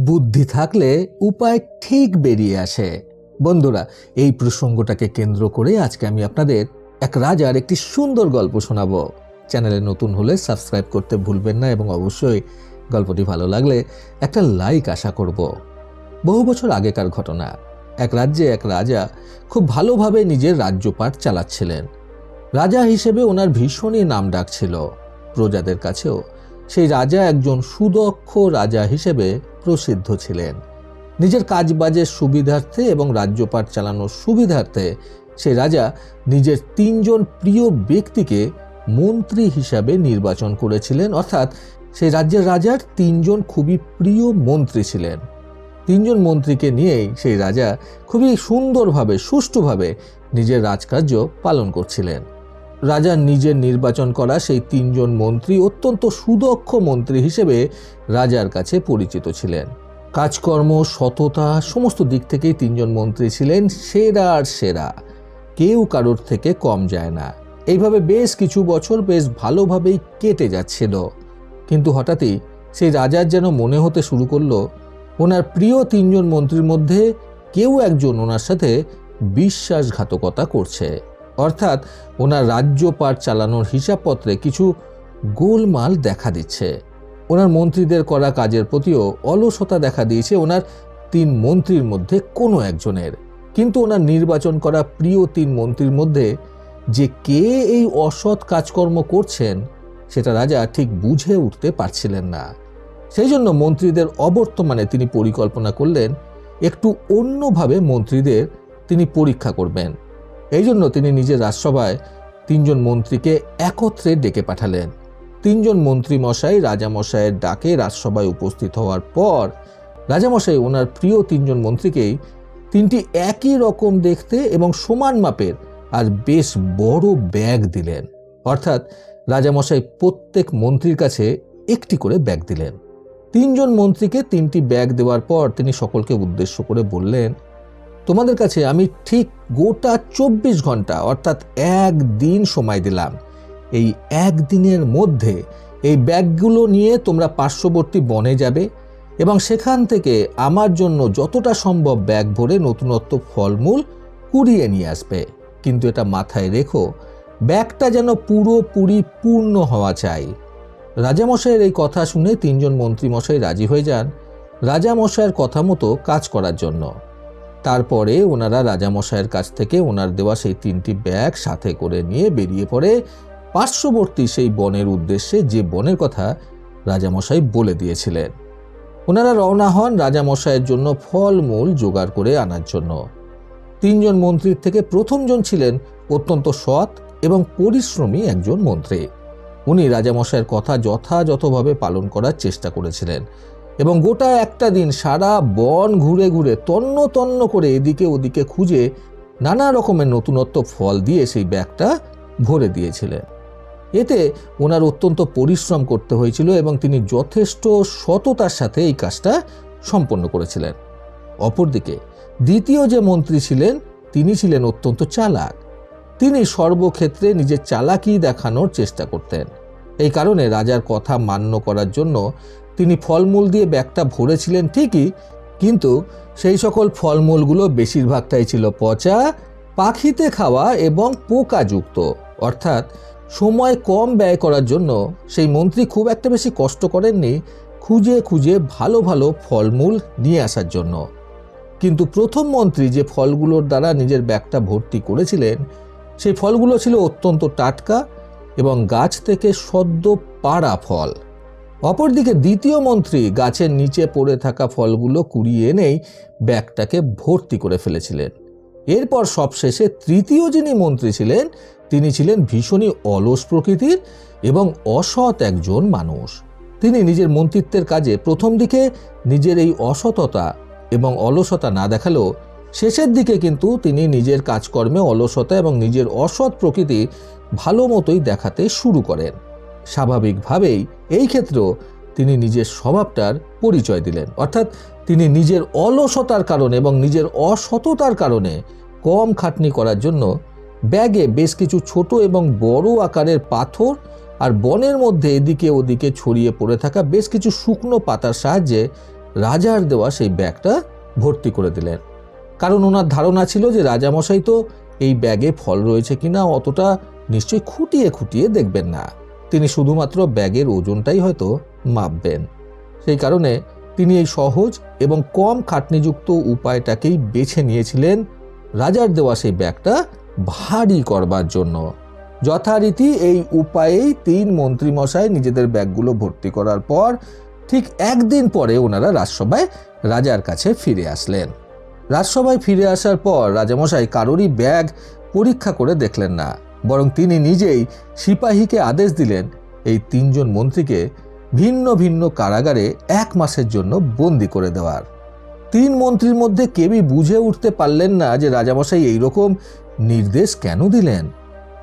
বুদ্ধি থাকলে উপায় ঠিক বেরিয়ে আসে। বন্ধুরা, এই প্রসঙ্গটাকে কেন্দ্র করে আজকে আমি আপনাদের এক রাজার একটি সুন্দর গল্প শোনাবো। চ্যানেলে নতুন হলে সাবস্ক্রাইব করতে ভুলবেন না এবং অবশ্যই গল্পটি ভালো লাগলে একটা লাইক আশা করব। বহু বছর আগেকার ঘটনা। এক রাজ্যে এক রাজা খুব ভালোভাবে নিজের রাজ্যপাট চালাচ্ছিলেন। রাজা হিসেবে ওনার ভীষণই নাম ডাক ছিল। প্রজাদের কাছেও সেই রাজা একজন সুদক্ষ রাজা হিসেবে প্রসিদ্ধ ছিলেন। নিজের কাজবাজের সুবিধার্থে এবং রাজ্যপাট চালানোর সুবিধার্থে সে রাজা নিজের তিনজন প্রিয় ব্যক্তিকে মন্ত্রী হিসাবে নির্বাচন করেছিলেন। অর্থাৎ সেই রাজ্যের রাজার তিনজন খুবই প্রিয় মন্ত্রী ছিলেন। তিনজন মন্ত্রীকে নিয়েই সেই রাজা খুবই সুন্দরভাবে, সুষ্ঠুভাবে নিজের রাজকার্য পালন করছিলেন। রাজা নিজের নির্বাচন করা সেই তিনজন মন্ত্রী অত্যন্ত সুদক্ষ মন্ত্রী হিসেবে রাজার কাছে পরিচিত ছিলেন। কাজকর্ম, সততা, সমস্ত দিক থেকেই তিনজন মন্ত্রী ছিলেন সেরা আর সেরা। কেউ কারোর থেকে কম যায় না। এইভাবে বেশ কিছু বছর বেশ ভালোভাবেই কেটে যাচ্ছিল। কিন্তু হঠাৎই সেই রাজার যেন মনে হতে শুরু করল, ওনার প্রিয় তিনজন মন্ত্রীর মধ্যে কেউ একজন ওনার সাথে বিশ্বাসঘাতকতা করছে। অর্থাৎ ওনার রাজ্যপাট চালানোর হিসাবপত্রে কিছু গোলমাল দেখা দিচ্ছে। ওনার মন্ত্রীদের করা কাজের প্রতিও অলসতা দেখা দিয়েছে ওনার তিন মন্ত্রীর মধ্যে কোনো একজনের। কিন্তু ওনার নির্বাচন করা প্রিয় তিন মন্ত্রীর মধ্যে যে কে এই অসৎ কাজকর্ম করছেন, সেটা রাজা ঠিক বুঝে উঠতে পারছিলেন না। সেই জন্য মন্ত্রীদের অবর্তমানে তিনি পরিকল্পনা করলেন, একটু অন্যভাবে মন্ত্রীদের তিনি পরীক্ষা করবেন। এই জন্য তিনি নিজের রাজসভায় তিনজন মন্ত্রীকে একত্রে ডেকে পাঠালেন। তিনজন মন্ত্রী মশাই রাজামশাইয়ের ডাকে রাজসভায় উপস্থিত হওয়ার পর রাজামশাই ওনার প্রিয় তিনজন মন্ত্রীকেই তিনটি একই রকম দেখতে এবং সমান মাপের আর বেশ বড় ব্যাগ দিলেন। অর্থাৎ রাজামশাই প্রত্যেক মন্ত্রীর কাছে একটি করে ব্যাগ দিলেন। তিনজন মন্ত্রীকে তিনটি ব্যাগ দেওয়ার পর তিনি সকলকে উদ্দেশ্য করে বললেন তোমাদের কাছে আমি ঠিক গোটা চব্বিশ ঘণ্টা, অর্থাৎ এক দিন সময় দিলাম। এই একদিনের মধ্যে এই ব্যাগগুলো নিয়ে তোমরা পার্শ্ববর্তী বনে যাবে এবং সেখান থেকে আমার জন্য যতটা সম্ভব ব্যাগ ভরে নতুনত্ব ফলমূল কুড়িয়ে নিয়ে আসবে। কিন্তু এটা মাথায় রেখো, ব্যাগটা যেন পুরোপুরি পূর্ণ হওয়া চাই। রাজামশাইয়ের এই কথা শুনে তিনজন মন্ত্রীমশাই রাজি হয়ে যান। রাজামশাইয়ের কথা মতো কাজ করার জন্য। তারপরে ওনারা রাজামশাইয়ের কাছ থেকে ওনার দেওয়া সেই তিনটি ব্যাগ সাথে করে নিয়ে বেরিয়ে পড়ে পার্শ্ববর্তী সেই বনের উদ্দেশ্যে যে বনের কথা রাজামশাই বলে দিয়েছিলেন। ওনারা রওনা হন রাজামশাইয়ের জন্য ফলমূল জোগাড় করে আনার জন্য। তিনজন মন্ত্রীর থেকে প্রথমজন ছিলেন অত্যন্ত সৎ এবং পরিশ্রমী একজন মন্ত্রী। উনি রাজামশাইয়ের কথা যথাযথভাবে পালন করার চেষ্টা করেছিলেন। এবং গোটা একটা দিন সারা বন ঘুরে ঘুরে তন্ন তন্ন করে এদিকে ওদিকে খুঁজে নানা রকমের নতুনত্ব ফল দিয়ে সেই ব্যাগটা ভরে দিয়েছিলেন এতে ওনার অত্যন্ত পরিশ্রম করতে হয়েছিল এবং তিনি যথেষ্ট সততার সাথে এই কাজটা সম্পন্ন করেছিলেন। অপরদিকে দ্বিতীয় যে মন্ত্রী ছিলেন, তিনি ছিলেন অত্যন্ত চালাক। তিনি সর্বক্ষেত্রে নিজের চালাকি দেখানোর চেষ্টা করতেন। এই কারণে রাজার কথা মান্য করার জন্য তিনি ফলমূল দিয়ে ব্যাগটা ভরেছিলেন ঠিকই, কিন্তু সেই সকল ফলমূলগুলো বেশিরভাগটাই ছিল পচা, পাখিতে খাওয়া এবং পোকাযুক্ত। অর্থাৎ সময় কম ব্যয় করার জন্য সেই মন্ত্রী খুব একটা বেশি কষ্ট করেননি খুঁজে খুঁজে ভালো ভালো ফলমূল নিয়ে আসার জন্য। কিন্তু প্রথম মন্ত্রী যে ফলগুলোর দ্বারা নিজের ব্যাগটা ভর্তি করেছিলেন, সেই ফলগুলো ছিল অত্যন্ত টাটকা এবং গাছ থেকে সদ্য পাড়া ফল। অপরদিকে দ্বিতীয় মন্ত্রী গাছের নিচে পড়ে থাকা ফলগুলো কুড়িয়ে এনেই ব্যাগটাকে ভর্তি করে ফেলেছিলেন। এরপর সবশেষে তৃতীয় যিনি মন্ত্রী ছিলেন, তিনি ছিলেন ভীষণই অলস প্রকৃতির এবং অসৎ একজন মানুষ। তিনি নিজের মন্ত্রিত্বের কাজে প্রথম দিকে নিজের এই অসততা এবং অলসতা না দেখালেও শেষের দিকে কিন্তু তিনি নিজের কাজকর্মে অলসতা এবং নিজের অসৎ প্রকৃতি ভালো মতোই দেখাতে শুরু করেন। স্বাভাবিকভাবেই এই ক্ষেত্রেও তিনি নিজের স্বভাবটার পরিচয় দিলেন। অর্থাৎ তিনি নিজের অলসতার কারণে এবং নিজের অসততার কারণে কম খাটনি করার জন্য ব্যাগে বেশ কিছু ছোট এবং বড় আকারের পাথর আর বনের মধ্যে এদিকে ওদিকে ছড়িয়ে পড়ে থাকা বেশ কিছু শুকনো পাতার সাহায্যে রাজার দেওয়া সেই ব্যাগটা ভর্তি করে দিলেন। কারণ ওনার ধারণা ছিল যে রাজামশাই তো এই ব্যাগে ফল রয়েছে কিনা অতটা নিশ্চয়ই খুঁটিয়ে খুঁটিয়ে দেখবেন না। তিনি শুধুমাত্র ব্যাগের ওজনটাই হয়তো মাপবেন। সেই কারণে তিনি এই সহজ এবং কম খাটনিযুক্ত উপায়টাকেই বেছে নিয়েছিলেন রাজার দেওয়া সেই ব্যাগটা ভারী করবার জন্য। যথারীতি এই উপায়েই তিন মন্ত্রীমশাই নিজেদের ব্যাগগুলো ভর্তি করার পর ঠিক একদিন পরে ওনারা রাজসভায় রাজার কাছে ফিরে আসলেন। রাজসভায় ফিরে আসার পর রাজামশাই কারোরই ব্যাগ পরীক্ষা করে দেখলেন না। বরং তিনি নিজেই সিপাহীকে আদেশ দিলেন এই তিনজন মন্ত্রীকে ভিন্ন ভিন্ন কারাগারে এক মাসের জন্য বন্দি করে দেওয়ার। তিন মন্ত্রীর মধ্যে কেউই বুঝে উঠতে পারলেন না যে রাজামশাই এইরকম নির্দেশ কেন দিলেন।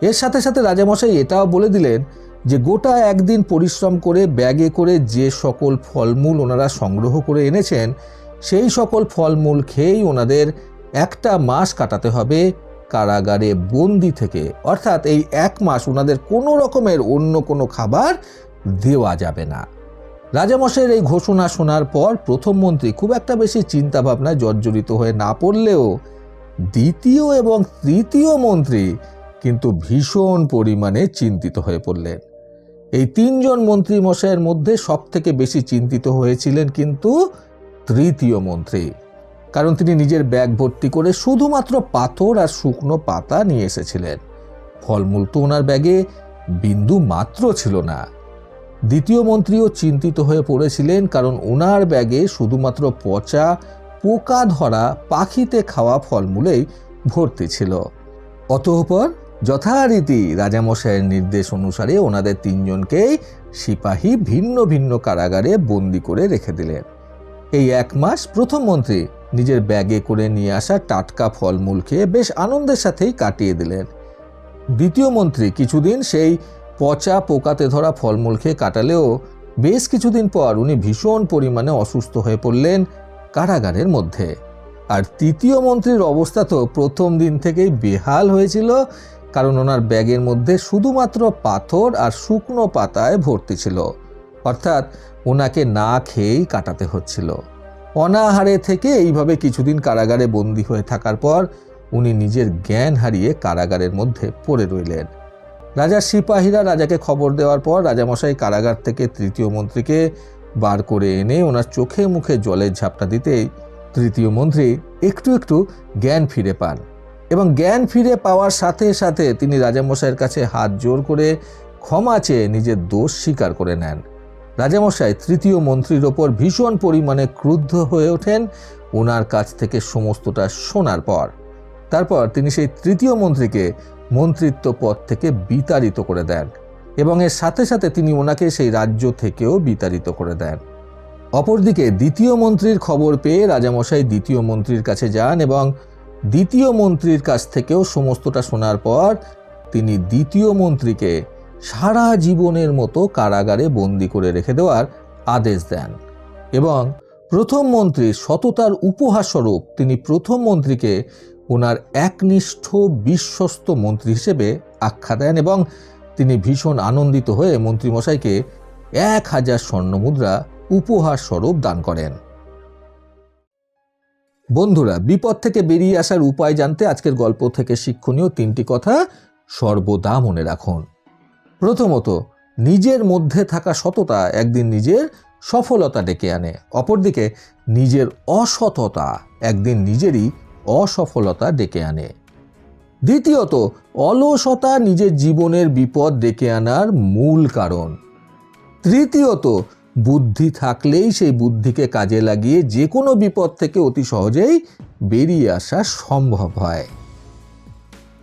এর সাথে সাথে রাজামশাই এটাও বলে দিলেন যে গোটা একদিন পরিশ্রম করে, ব্যাগে করে যে সকল ফলমূল ওনারা সংগ্রহ করে এনেছেন, সেই সকল ফলমূল খেয়েই ওনাদের একটা মাস কাটাতে হবে কারাগারে বন্দি থেকে, অর্থাৎ এই এক মাস ওনাদের কোনো রকমের অন্য কোনো খাবার দেওয়া যাবে না। রাজামশাইয়ের এই ঘোষণা শোনার পর প্রথম মন্ত্রী খুব একটা বেশি চিন্তাভাবনায় জর্জরিত হয়ে না পড়লেও দ্বিতীয় এবং তৃতীয় মন্ত্রী কিন্তু ভীষণ পরিমাণে চিন্তিত হয়ে পড়লেন। এই তিনজন মন্ত্রী মশাইয়ের মধ্যে সব থেকে বেশি চিন্তিত হয়েছিলেন কিন্তু তৃতীয় মন্ত্রী। কারণ তিনি নিজের ব্যাগ ভর্তি করে শুধুমাত্র পাথর আর শুকনো পাতা নিয়ে এসেছিলেন। ফলমূল তো ওনার ব্যাগে বিন্দু মাত্র ছিল না। দ্বিতীয় মন্ত্রীও চিন্তিত হয়ে পড়েছিলেন কারণ ওনার ব্যাগে শুধুমাত্র পচা, পোকা ধরা, পাখিতে খাওয়া ফলমূলেই ভর্তি ছিল। অতঃপর যথারীতি রাজামশাইয়ের নির্দেশ অনুসারে ওনাদের তিনজনকেই সিপাহী ভিন্ন ভিন্ন কারাগারে বন্দি করে রেখে দিলেন। এই এক মাস প্রথম মন্ত্রী নিজের ব্যাগে করে নিয়ে আসা টাটকা ফলমূল খেয়ে বেশ আনন্দের সাথেই কাটিয়ে দিলেন। দ্বিতীয় মন্ত্রী কিছুদিন সেই পচা পোকাতে ধরা ফলমূল খেয়ে কাটালেও বেশ কিছুদিন পর উনি ভীষণ পরিমাণে অসুস্থ হয়ে পড়লেন কারাগারের মধ্যে। আর তৃতীয় মন্ত্রীর অবস্থা তো প্রথম দিন থেকেই বেহাল হয়েছিল, কারণ ওনার ব্যাগের মধ্যে শুধুমাত্র পাথর আর শুকনো পাতায় ভর্তি ছিল। অর্থাৎ ওনাকে না খেয়েই কাটাতে হচ্ছিল। অনাহারে থেকে এইভাবে কিছুদিন কারাগারে বন্দী হয়ে থাকার পর উনি নিজের জ্ঞান হারিয়ে কারাগারের মধ্যে পড়ে রইলেন। রাজার সিপাহীরা রাজাকে খবর দেওয়ার পর রাজামশাই কারাগার থেকে তৃতীয় মন্ত্রীকে বার করে এনে ওনার চোখে মুখে জলের ঝাপটা দিতেই তৃতীয় মন্ত্রী একটু একটু জ্ঞান ফিরে পান এবং জ্ঞান ফিরে পাওয়ার সাথে সাথে তিনি রাজামশাইয়ের কাছে হাত জোর করে ক্ষমা চেয়ে নিজের দোষ স্বীকার করে নেন। রাজামশাই তৃতীয় মন্ত্রীর ওপর ভীষণ পরিমাণে ক্রুদ্ধ হয়ে ওঠেন। ওনার কাছ থেকে সমস্তটা শোনার পর, তারপর তিনি সেই তৃতীয় মন্ত্রীকে মন্ত্রিত্ব পদ থেকে বিতাড়িত করে দেন এবং এর সাথে সাথে তিনি ওনাকে সেই রাজ্য থেকেও বিতাড়িত করে দেন। অপরদিকে দ্বিতীয় মন্ত্রীর খবর পেয়ে রাজামশাই দ্বিতীয় মন্ত্রীর কাছে যান এবং দ্বিতীয় মন্ত্রীর কাছ থেকেও সমস্তটা শোনার পর তিনি দ্বিতীয় মন্ত্রীকে সারা জীবনের মতো কারাগারে বন্দি করে রেখে দেওয়ার আদেশ দেন এবং প্রথম মন্ত্রী সততার উপহারস্বরূপ তিনি প্রথম মন্ত্রীকে ওনার একনিষ্ঠ বিশ্বস্ত মন্ত্রী হিসেবে আখ্যা দেন এবং তিনি ভীষণ আনন্দিত হয়ে মন্ত্রীমশাইকে এক হাজার স্বর্ণমুদ্রা উপহার স্বরূপ দান করেন। বন্ধুরা, বিপদ থেকে বেরিয়ে আসার উপায় জানতে আজকের গল্প থেকে শিক্ষণীয় তিনটি কথা সর্বদা মনে রাখুন। প্রথমত, নিজের মধ্যে থাকা সততা একদিন নিজের সফলতা ডেকে আনে। অপরদিকে, নিজের অসততা একদিন নিজেরই অসফলতা ডেকে আনে। দ্বিতীয়ত, অলসতা নিজের জীবনের বিপদ ডেকে আনার মূল কারণ। তৃতীয়ত, বুদ্ধি থাকলেই সেই বুদ্ধিকে কাজে লাগিয়ে যে কোনো বিপদ থেকে অতি সহজেই বেরিয়ে আসা সম্ভব হয়।